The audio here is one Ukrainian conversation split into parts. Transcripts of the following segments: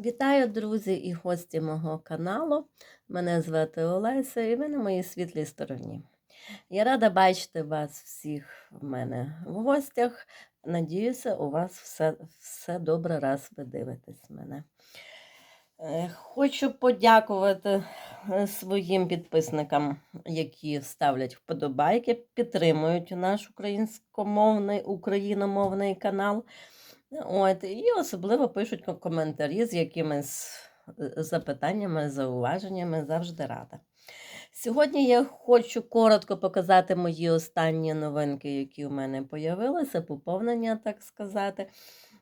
Вітаю, друзі і гості мого каналу. Мене звати Олеся, і ви на моїй світлій стороні. Я рада бачити вас всіх в мене в гостях. Надіюся, у вас все, все добре, раз ви дивитесь мене. Е, Хочу подякувати е, своїм підписникам, які ставлять вподобайки, підтримують наш українськомовний, україномовний канал. От, і особливо пишуть коментарі з якимись е, запитаннями, зауваженнями, завжди рада. Сьогодні я хочу коротко показати мої останні новинки, які у мене появилися, поповнення, так сказати,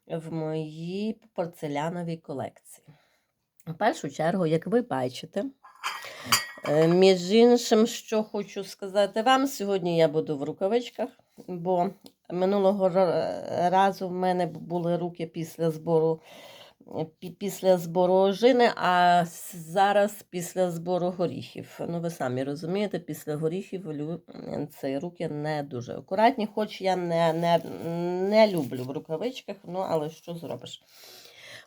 в моїй порцеляновій колекції. В першу чергу, як ви бачите, е, між іншим, що хочу сказати вам, сьогодні я буду в рукавичках, бо минулого разу в мене були руки після збору. Після збору ожини, а зараз після збору горіхів. Ну, ви самі розумієте, після горіхів це руки не дуже акуратні, хоч я не, не, не люблю в рукавичках, ну але що зробиш?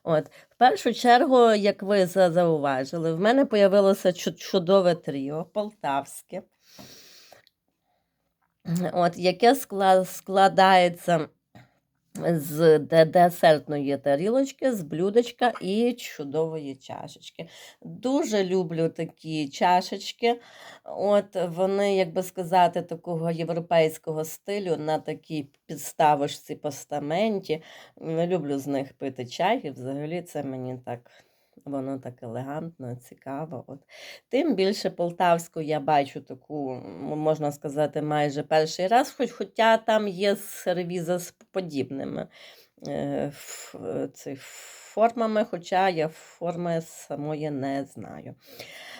От, в першу чергу, як ви зауважили, в мене появилося чудове тріо полтавське, от, яке складається з десертної тарілочки, з блюдечка і чудової чашечки. Дуже люблю такі чашечки. От вони, як би сказати, такого європейського стилю на такій підставочці постаменті. Люблю з них пити чай, і взагалі це мені так. Воно так елегантно, цікаво. От. Тим більше полтавську я бачу таку, можна сказати, майже перший раз, хоч, хоча там є сервіза з подібними е, ф- ці формами, хоча я форми самої не знаю.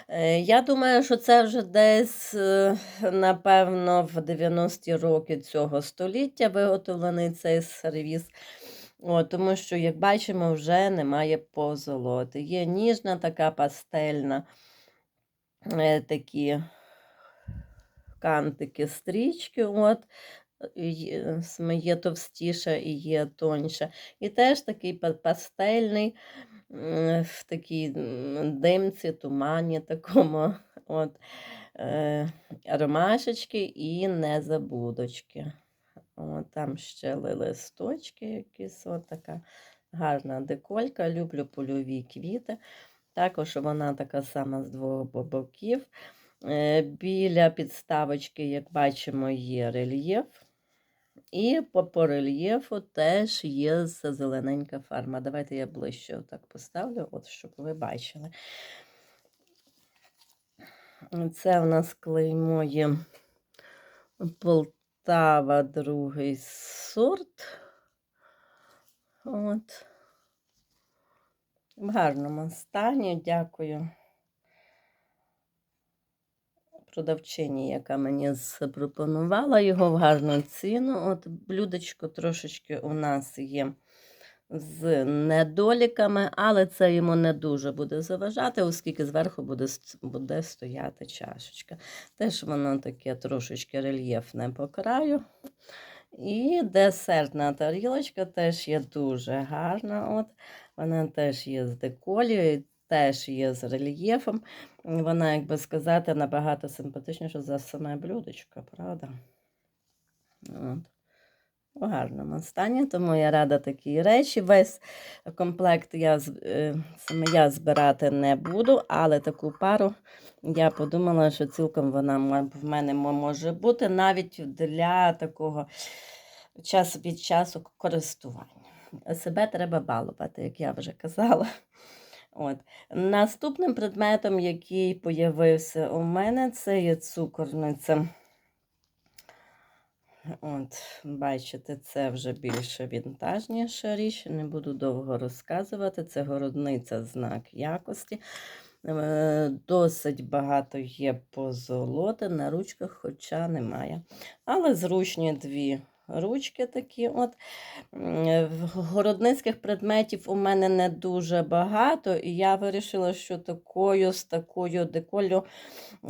Е, Я думаю, що це вже десь, е, напевно, в 90-ті роки цього століття виготовлений цей сервіз. О, тому що, як бачимо, вже немає позолоти. Є ніжна така пастельна, е, такі кантики, стрічки. От, є- є товстіша і є тоньша. І теж такий пастельний, в такій димці, тумані такому. От, е, ромашечки і незабудочки. О, там ще листочки якісь, от така гарна деколька. Люблю польові квіти. Також вона така сама з двох боків. Е, Біля підставочки, як бачимо, є рельєф. І по, по рельєфу теж є зелененька фарма. Давайте я ближче так поставлю, от, щоб ви бачили. Це в нас клеймо є Полтава, другий сорт. От. В гарному стані. Дякую продавчині, яка мені запропонувала його в гарну ціну. От блюдечко трошечки у нас є з недоліками, але це йому не дуже буде заважати, оскільки зверху буде, буде стояти чашечка. Теж воно таке трошечки рельєфне по краю. І десертна тарілочка теж є дуже гарна. От. Вона теж є з деколію, теж є з рельєфом. Вона, як би сказати, набагато симпатичніша за саме блюдечко, правда? От. У гарному стані, тому я рада такій речі. Весь комплект я, е, саме я збирати не буду, але таку пару я подумала, що цілком вона в мене може бути навіть для такого час від часу користування. Себе треба балувати, як я вже казала. От. Наступним предметом, який появився у мене, це є цукорниця. От, бачите, це вже більше вінтажніша річ. Не буду довго розказувати. Це городниця знак якості. Е, Досить багато є позолоти на ручках, хоча немає. Але зручні дві ручки такі. От. Городницьких предметів у мене не дуже багато, і я вирішила, що такою, з такою деколю,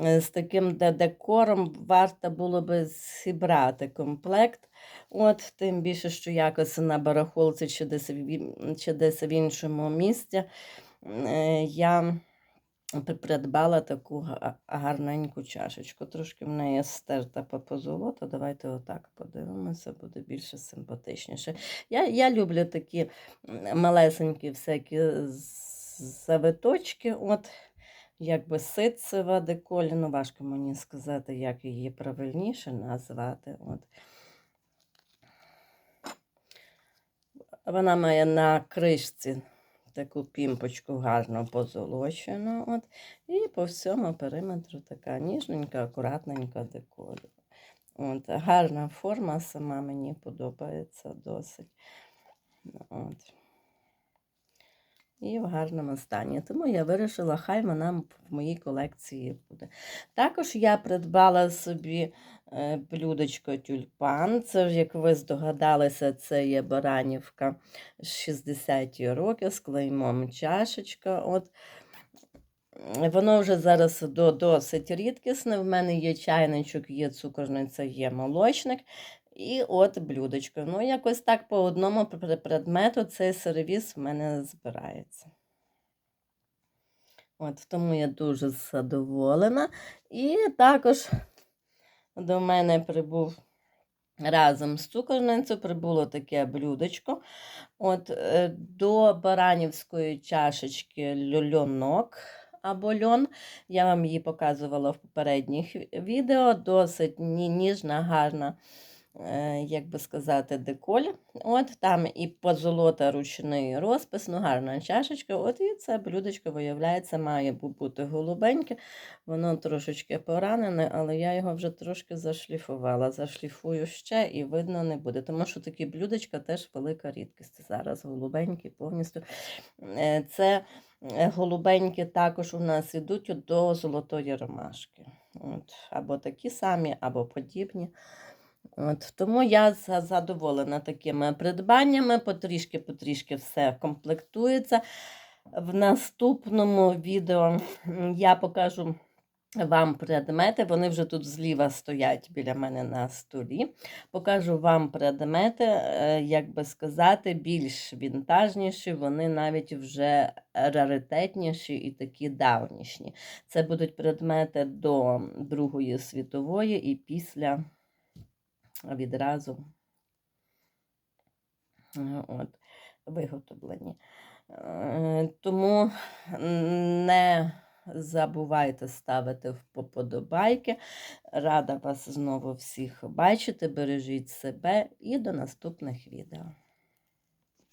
е, з таким декором варто було би зібрати комплект. От, тим більше, що якось на барахолці чи десь, чи десь в іншому місці е, я придбала таку гарненьку чашечку. Трошки в неї стерта по позолота. Давайте отак подивимося, буде більше симпатичніше. Я, я люблю такі малесенькі всякі завиточки. От, якби ситцева деколь. Ну, важко мені сказати, як її правильніше назвати. От. Вона має на кришці таку пімпочку гарно позолочену. От, і по всьому периметру така ніжненька, акуратненька деколь. От, гарна форма сама мені подобається досить. От. І в гарному стані. Тому я вирішила, хай вона в моїй колекції буде. Також я придбала собі е, блюдечко тюльпан. Це як ви здогадалися, це є Баранівка 60-ті роки з клеймом чашечка. От. Воно вже зараз до, досить рідкісне. В мене є чайничок, є цукорниця, є молочник. І от блюдечко. Ну, якось так по одному предмету цей сервіс в мене збирається. От, тому я дуже задоволена. І також до мене прибув разом з цукорницею прибуло таке блюдечко. От, е, до баранівської чашечки льонок або льон. Я вам її показувала в попередніх відео. Досить ніжна, гарна, як би сказати, деколь. От там і позолота ручний розпис, ну гарна чашечка. От і це блюдечко, виявляється, має бути голубеньке. Воно трошечки поранене, але я його вже трошки зашліфувала. Зашліфую ще і видно не буде. Тому що такі блюдечка теж велика рідкість. Зараз голубенькі повністю. Е, Це е, голубенькі також у нас ідуть до золотої ромашки. От, або такі самі, або подібні. От, тому я задоволена такими придбаннями. Потрішки-потрішки все комплектується. В наступному відео я покажу вам предмети. Вони вже тут зліва стоять біля мене на столі. Покажу вам предмети, е, як би сказати, більш вінтажніші, вони навіть вже раритетніші і такі давнішні. Це будуть предмети до Другої світової і після відразу от, виготовлені. Е, Тому не забувайте ставити вподобайки. Рада вас знову всіх бачити. Бережіть себе і до наступних відео.